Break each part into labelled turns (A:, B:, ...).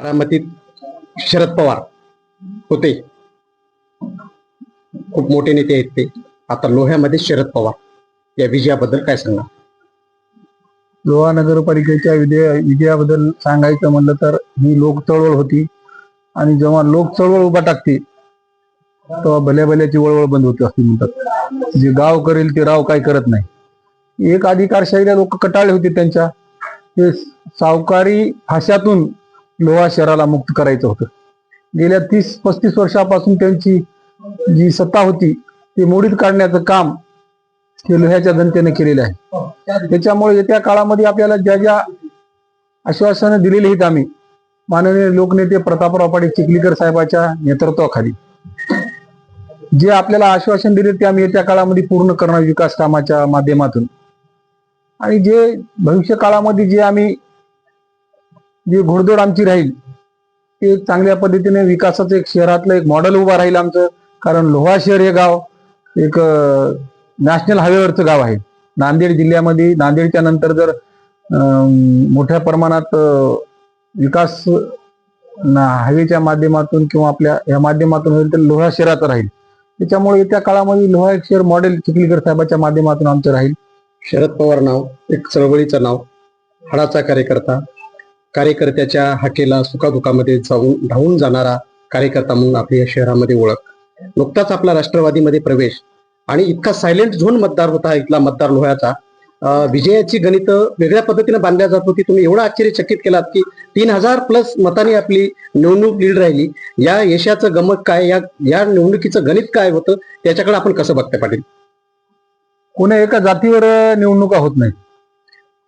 A: बारामतीत शरद पवार होते. खूप मोठे नेते आहेत ते. आता लोह्यामध्ये शरद पवार. या विजयाबद्दल काय सांगणार
B: लोहा नगरपालिकेच्या विजय विजयाबद्दल सांगायचं म्हणलं तर ही लोक चळवळ होती. आणि जेव्हा लोक चळवळ उभा टाकते तेव्हा भल्या भल्याची वळवळ बंद होते असं म्हणतात. जे गाव करेल ते राव काय करत नाही. एक अधिकारशाहीला लोक कटाळले होते त्यांच्या. ते सावकारी भाषातून लोहा शहराला मुक्त करायचं होतं. गेल्या तीस पस्तीस वर्षापासून त्यांची जी सत्ता होती ती मोडीत काढण्याचं काम हे लोह्याच्या जनतेने केलेलं आहे. त्याच्यामुळे येत्या काळामध्ये आपल्याला ज्या ज्या आश्वासनं दिलेली आहेत आम्ही माननीय लोकनेते प्रतापराव पाटील चिखलीकर साहेबाच्या नेतृत्वाखाली जे आपल्याला आश्वासन दिले ते आम्ही येत्या काळामध्ये पूर्ण करणार विकास कामाच्या माध्यमातून. आणि जे भविष्य काळामध्ये जे आम्ही जे घोडदोड आमची राहील ते चांगल्या पद्धतीने विकासाचं एक शहरातलं एक मॉडेल उभं राहील आमचं. कारण लोहा शहर हे गाव एक नॅशनल हायवेवरचं गाव आहे. नांदेड जिल्ह्यामध्ये नांदेडच्या नंतर जर मोठ्या प्रमाणात विकास हायवेच्या माध्यमातून किंवा आपल्या या माध्यमातून होईल तर लोहा शहराचं राहील. त्याच्यामुळे येत्या काळामध्ये लोहा एक शहर मॉडेल चिखलीकर साहेबाच्या माध्यमातून आमचं राहील.
A: शरद पवार नाव एक चळवळीचं नाव हाडाचा कार्यकर्ता कार्यकर्त्याच्या हाकेला सुखादुखामध्ये जाऊन धावून जाणारा कार्यकर्ता म्हणून आपल्या या शहरामध्ये ओळख. नुकताच आपला राष्ट्रवादीमध्ये प्रवेश. आणि इतका सायलेंट झोन मतदार होता इथला मतदार लोह्याचा. विजयाची गणित वेगळ्या पद्धतीने बांधल्या जात होती. तुम्ही एवढा आश्चर्यचकित केलात की तीन हजार प्लस मतांनी आपली निवडणूक लीड राहिली. या यशाचं गमत काय? या या निवडणुकीचं गणित काय होतं? त्याच्याकडे आपण कसं बघताय पाटील?
B: कोण्या एका जातीवर निवडणुका होत नाही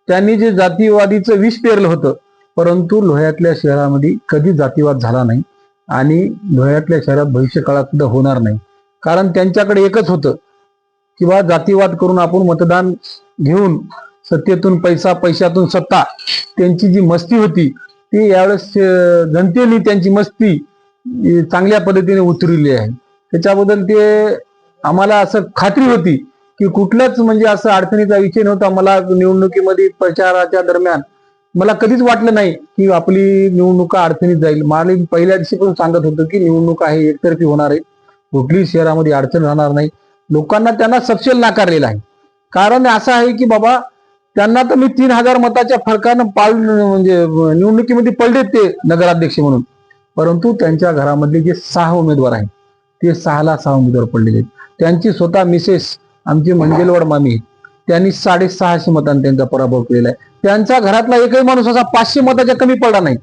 B: त्यांनी जे जातीवादीचं विष पेरलं होतं परंतु लोह्यातल्या शहरामध्ये कधी जातीवाद झाला नाही आणि लोह्यातल्या शहरात भविष्य काळात सुद्धा होणार नाही. कारण त्यांच्याकडे एकच होतं किंवा जातीवाद करून आपण मतदान घेऊन सत्तेतून पैसा पैशातून सत्ता त्यांची जी मस्ती होती ती यावेळेस जनतेने त्यांची मस्ती चांगल्या पद्धतीने उतरली आहे. त्याच्याबद्दल ते आम्हाला असं खात्री होती की कुठलाच म्हणजे असं अडचणीचा विषय नव्हता. मला निवडणुकीमध्ये प्रचाराच्या दरम्यान मला कधीच वाटलं नाही की आपली निवडणुका अडचणीत जाईल. मला पहिल्या दिवशी पण सांगत होतं की निवडणूक आहे एकतर्फी होणार आहे कुठलीही शहरामध्ये अडचण राहणार नाही. लोकांना त्यांना सपशेल नाकारलेला आहे. कारण असं आहे की बाबा त्यांना तर मी तीन हजार मताच्या फरकानं पाल म्हणजे निवडणुकीमध्ये पडले ते नगराध्यक्ष म्हणून. परंतु त्यांच्या घरामधले जे सहा उमेदवार आहेत ते सहाला सहा उमेदवार पडलेले आहेत. त्यांची स्वतः मिसेस आमची मंजेलवाड मामी त्यांनी साडेसहाशे मतांनी त्यांचा पराभव केलेला आहे. त्यांचा घरातला एकही माणूस असा पाचशे मताच्या कमी पडला नाही.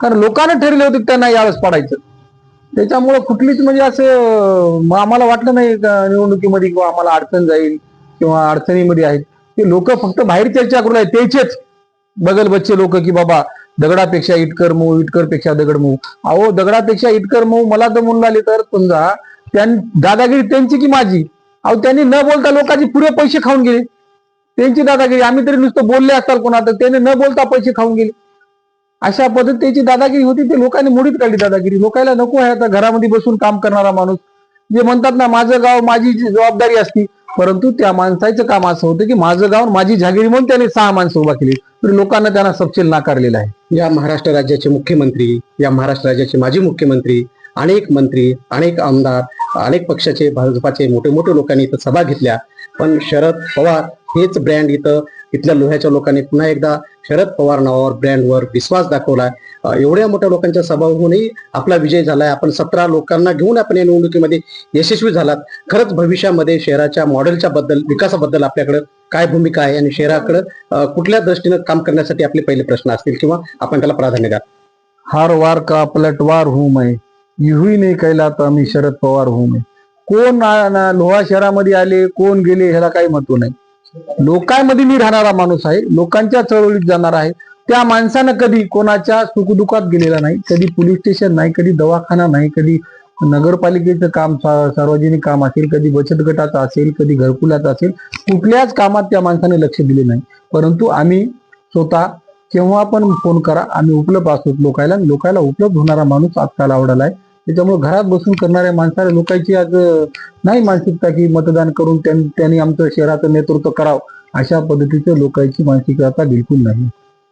B: कारण लोकांना ठरले होते त्यांना यावेळेस पडायचं. त्याच्यामुळं कुठलीच म्हणजे असं आम्हाला वाटलं नाही निवडणुकीमध्ये किंवा आम्हाला अडचण जाईल किंवा अडचणीमध्ये आहेत. ते लोक फक्त बाहेर चर्चा करून आहेत त्याचेच बगल बच्चे लोक की बाबा दगडापेक्षा इटकर मऊ इटकरपेक्षा दगड मऊ. अहो दगडापेक्षा इटकर मऊ मला तर म्हणून आले तर समजा त्यां दादागिरी त्यांची की माझी? अहो त्यांनी न बोलता लोकांचे पुरे पैसे खाऊन गेले. त्यांची दादागिरी आम्ही तरी नुसतं बोलले असाल कोणा तर त्याने न बोलता पैसे खाऊन गेले. अशा पद्धतीची दादागिरी होती ते लोकांनी मुडीत काढली दादागिरी. लोकांना नको आहे आता घरामध्ये बसून काम करणारा माणूस. जे म्हणतात ना माझं गाव माझी जी जबाबदारी असती परंतु त्या माणसाचं काम असं होतं की माझं गाव माझी जागिरी म्हणून त्याने सहा माणसं उभा केली. तर लोकांना त्यांना सपशेल नाकारलेला आहे.
A: या महाराष्ट्र राज्याचे मुख्यमंत्री या महाराष्ट्र राज्याचे माजी मुख्यमंत्री अनेक मंत्री अनेक आमदार अनेक पक्षाचे भाजपाचे मोठे मोठे लोकांनी इथं सभा घेतल्या. पण शरद पवार हेच ब्रँड इथं इथल्या लोह्याच्या लोकांनी पुन्हा एकदा शरद पवार नावावर ब्रँडवर विश्वास दाखवलाय. एवढ्या मोठ्या लोकांच्या सभा होऊनही आपला विजय झालाय. आपण सतरा लोकांना घेऊन आपण या निवडणुकीमध्ये यशस्वी झालात. खरंच भविष्यामध्ये शहराच्या मॉडेलच्या बद्दल विकासाबद्दल आपल्याकडे काय भूमिका आहे आणि शहराकडे कुठल्या दृष्टीनं काम करण्यासाठी आपले पहिले प्रश्न असतील किंवा आपण त्याला प्राधान्य द्या
B: हार वार का पलटवार हू मैं? युही नाही कैला तर मी शरद पवार हू मैं. कोण लोहा शहरामध्ये आले कोण गेले ह्याला काही महत्त्व नाही. लोकांमध्ये मी राहणारा माणूस आहे लोकांच्या चळवळीत जाणार आहे. त्या माणसानं कधी कोणाच्या सुखदुखात गेलेला नाही कधी पोलीस स्टेशन नाही कधी दवाखाना नाही कधी नगरपालिकेचं काम सार्वजनिक काम असेल कधी बचत गटाचं असेल कधी घरकुलाचं असेल कुठल्याच कामात त्या माणसाने लक्ष दिले नाही. परंतु आम्ही स्वतः केव्हा पण फोन करा आम्ही उपलब्ध असतो लोकायला लोकायला उपलब्ध होणारा माणूस आजकाल आवडला आहे. त्याच्यामुळे घरात बसून करणाऱ्या माणसाला लोकांची आज नाही मानसिकता की मतदान करून त्यांनी आमचं शहराचं नेतृत्व करावं अशा पद्धतीचं लोकांची मानसिकता आता बिलकुल नाही.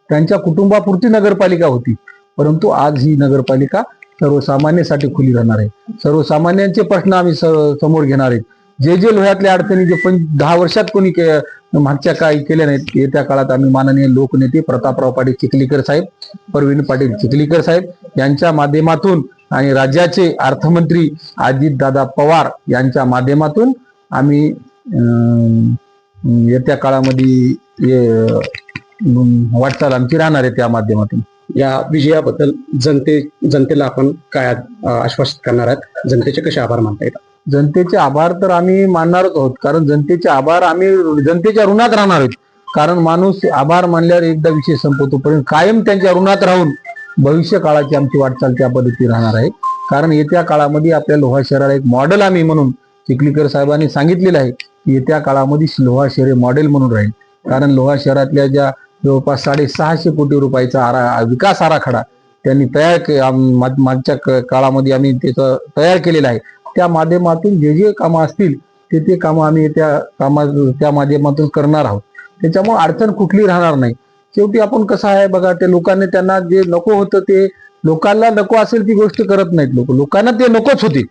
B: त्यांच्या कुटुंबापुरती नगरपालिका होती परंतु आज ही नगरपालिका सर्वसामान्यांसाठी खुली राहणार आहे. सर्वसामान्यांचे प्रश्न आम्ही समोर घेणार आहेत. जे जे लोह्यातल्या अडचणी जे पण दहा वर्षात कोणी के- मागच्या काळी केल्या नाहीत येत्या काळात आम्ही माननीय लोकनेते प्रतापराव पाटील चिखलीकर साहेब परवीन पाटील चिखलीकर साहेब यांच्या माध्यमातून आणि राज्याचे अर्थमंत्री अजितदादा पवार यांच्या माध्यमातून आम्ही येत्या काळामध्ये वाटचाल आमची राहणार आहे त्या माध्यमातून.
A: या विजयाबद्दल जनते जनतेला आपण काय आश्वासित करणार आहात? जनतेचे कसे आभार मानता येतात?
B: जनतेचे आभार तर आम्ही मानणारच आहोत. कारण जनतेचे आभार आम्ही जनतेच्या ऋणात राहणार आहोत. कारण माणूस आभार मानल्यावर एकदा विषय संपवतो पण कायम त्यांच्या ऋणात राहून भविष्य काळाची आमची वाटचाल त्या पद्धती राहणार आहे. कारण येत्या काळामध्ये आपल्या लोहा शहराला एक मॉडेल आम्ही म्हणून चिखलीकर साहेबांनी सांगितलेलं आहे की येत्या काळामध्ये लोहा शहर मॉडेल म्हणून राहील. कारण लोहा शहरातल्या ज्या जवळपास साडेसहाशे कोटी रुपयाचा आरा विकास आराखडा त्यांनी तयार के- मागच्या क- काळामध्ये आम्ही त्याचं तयार केलेलं आहे. त्या माध्यमातून जे जे कामं असतील ते ते कामं आम्ही त्या कामा त्या माध्यमातून करणार आहोत. त्याच्यामुळे अडचण कुठली राहणार नाही. शेवटी आपण कसं आहे बघा ते लोकांनी त्यांना जे नको होतं ते लोकांना नको असेल ती गोष्ट करत नाहीत लोक. लोकांना ते नकोच होते.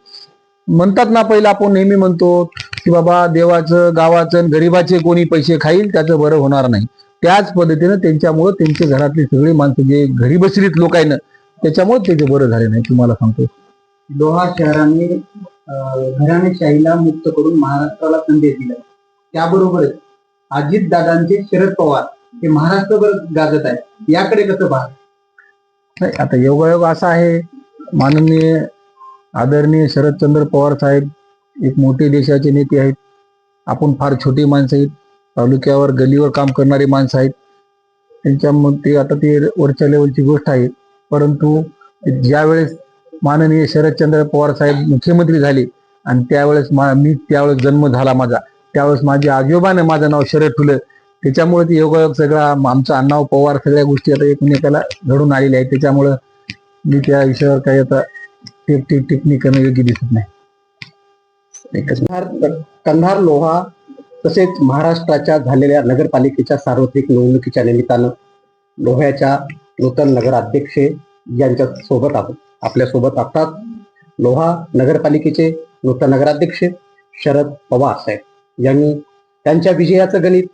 B: म्हणतात ना पहिलं आपण नेहमी म्हणतो की बाबा देवाचं गावाचं गरीबाचे गरिबाचे कोणी पैसे खाईल त्याचं बरं होणार नाही. त्याच पद्धतीनं त्यांच्यामुळं त्यांचे घरातली सगळी माणसं जे घरी बसलीत लोक आहे ना त्याच्यामुळे त्याचे बरं झाले नाही तुम्हाला सांगतो.
C: लोहा शहराने घराणेशाहीला मुक्त करून महाराष्ट्राला संदेश दिला. त्याबरोबरच अजित दादांचे शरद पवार. हे महाराष्ट्रभर गाजत आहे. याकडे कसं पाहत?
B: नाही आता योगायोग असा आहे. माननीय आदरणीय शरदचंद्र पवार साहेब एक मोठे देशाचे नेते आहेत. आपण फार छोटी माणसं आहेत. तालुक्यावर गलीवर काम करणारी माणसं आहेत. त्यांच्यामध्ये आता ते वरच्या लेवलची गोष्ट आहे. परंतु ज्यावेळेस माननीय शरदचंद्र पवार साहेब मुख्यमंत्री झाले आणि त्यावेळेस मी त्यावेळेस जन्म झाला माझा. त्यावेळेस माझ्या आजोबाने माझं नाव शरद ठुलं. त्याच्यामुळे ते योगायोग सगळा आमचा अण्णाव पवार सगळ्या गोष्टी आता एकमेकाला घडून आलेल्या आहेत. त्याच्यामुळं मी त्या विषयावर काही आता टिक टिप टिप्पणी करणं योग्य दिसत नाही.
A: कंधार कंधार लोहा तसेच महाराष्ट्राच्या झालेल्या नगरपालिकेच्या सार्वत्रिक निवडणुकीच्या निमित्तानं लोह्याच्या नूतन नगराध्यक्ष यांच्या सोबत आहोत आपल्यासोबत असतात. लोहा नगरपालिकेचे नूतन नगराध्यक्ष शरद पवार साहेब यांनी त्यांच्या विजयाचं गणित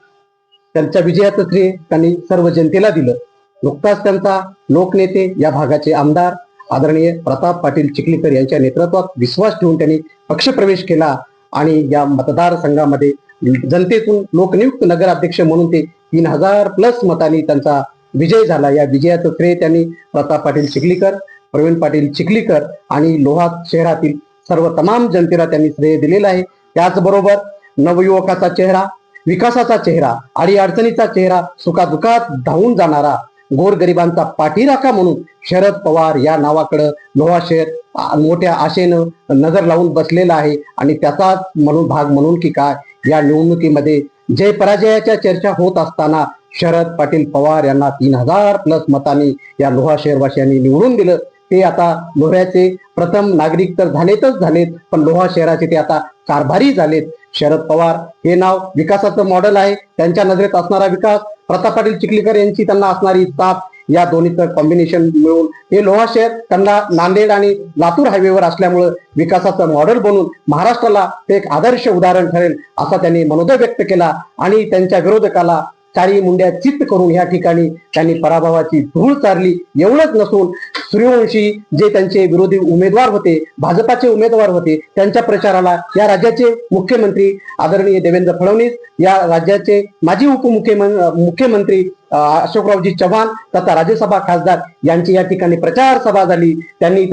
A: त्यांच्या विजयाचं श्रेय त्यांनी सर्व जनतेला दिलं. नुकताच त्यांचा लोकनेते या भागाचे आमदार आदरणीय प्रताप पाटील चिखलीकर यांच्या नेतृत्वात विश्वास ठेवून त्यांनी पक्षप्रवेश केला आणि या मतदारसंघामध्ये जनतेतून लोकनियुक्त नगराध्यक्ष म्हणून ते तीन हजार प्लस मतांनी त्यांचा विजय झाला. या विजयाचं श्रेय त्यांनी प्रताप पाटील चिखलीकर प्रवीण पाटील चिखलीकर आणि लोहा शहरातील सर्व तमाम जनतेला त्यांनी श्रेय दिलेलं आहे. त्याचबरोबर नवयुवकाचा चेहरा विकासाचा चेहरा आणि अडचणीचा चेहरा सुखादुखात धावून जाणारा गोरगरिबांचा पाठीराखा म्हणून शरद पवार या नावाकडं लोहा शहर मोठ्या आशेनं नजर लावून बसलेला आहे. आणि त्याचाच म्हणून भाग म्हणून की काय या निवडणुकीमध्ये जय पराजयाच्या चर्चा होत असताना शरद पाटील पवार यांना तीन हजार प्लस मतांनी या लोहा शहरवासियांनी निवडून दिलं. ते आता लोह्याचे प्रथम नागरिक तर झालेतच झालेत पण लोहा शहराचे ते आता कारभारी झालेत. शरद पवार हे नाव विकासाचं मॉडेल आहे. त्यांच्या नजरेत असणारा विकास प्रताप पाटील चिखलीकर यांची त्यांना असणारी ताप या दोन्हीचं कॉम्बिनेशन मिळून हे लोहा शहर त्यांना नांदेड आणि लातूर हायवेवर असल्यामुळं विकासाचं मॉडेल बनून महाराष्ट्राला ते एक आदर्श उदाहरण ठरेल असा त्यांनी मनोदय व्यक्त केला आणि त्यांच्या विरोधकाला चारी मुंड्या चित्त करून या ठिकाणी त्यांनी पराभवाची धूळ चारली. एवढंच नसून सूर्यवंशी जे त्यांचे विरोधी उमेदवार होते भाजपाचे उमेदवार होते त्यांच्या प्रचाराला या राज्याचे मुख्यमंत्री आदरणीय देवेंद्र फडणवीस या राज्याचे माजी उपमुख्यमंत्री मुख्यमंत्री अशोकरावजी चव्हाण तथा राज्यसभा खासदार यांची या ठिकाणी प्रचार सभा झाली. त्यांनी